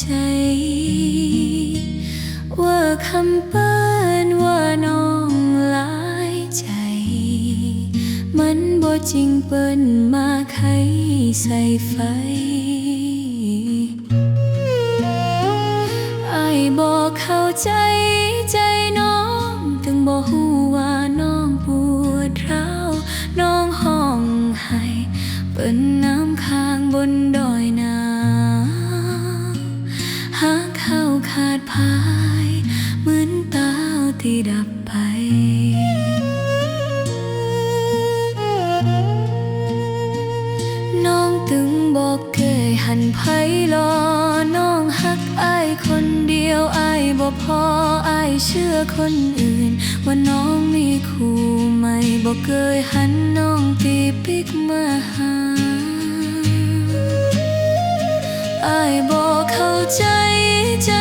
ใจ ว่าคำเปิ้นว่าน้องหลายใจ มันบ่จริงเปิ้นมาไขใส่ไฟไอบอกเข้าใจใจน้องถึงบ่ฮู้ว่าน้องปวดร้าวน้องห้องไห้เปิ้นน้ำค้างบนดอยาย เหมือนตาที่ดับไปน้องตึงบอกเคยหันไผรอน้องหักอายคนเดียวอายบ่พออายเชื่อคนอื่น ว่าน้องมีคู่ใหม่บอกเคยหันน้องตีปิกมาหาอายบอกเข้าใจใจ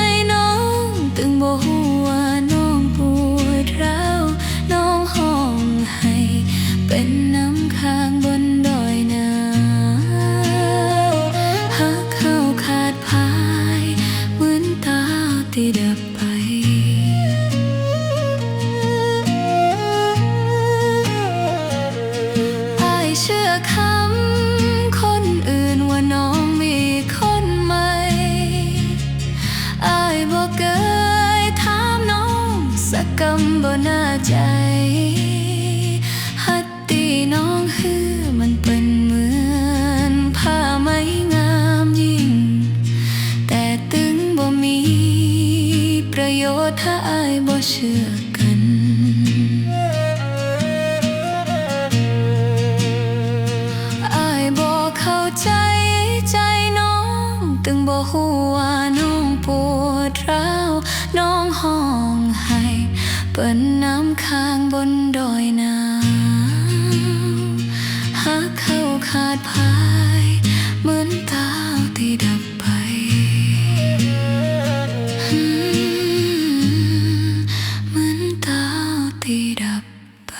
ำบ่น่าใจฮัตตีน้องฮือมันเป็นเหมือนผ้าไหมงามยิ่ง แต่ตึงบ่มีประโยชน์ถ้าอายบ่เชื่อกันอ เปิ้นน้ำค้างบนดอยนาหากเข้าขาดพายเหมือนเตาที่ดับไปเหมือนเตาที่ดับไป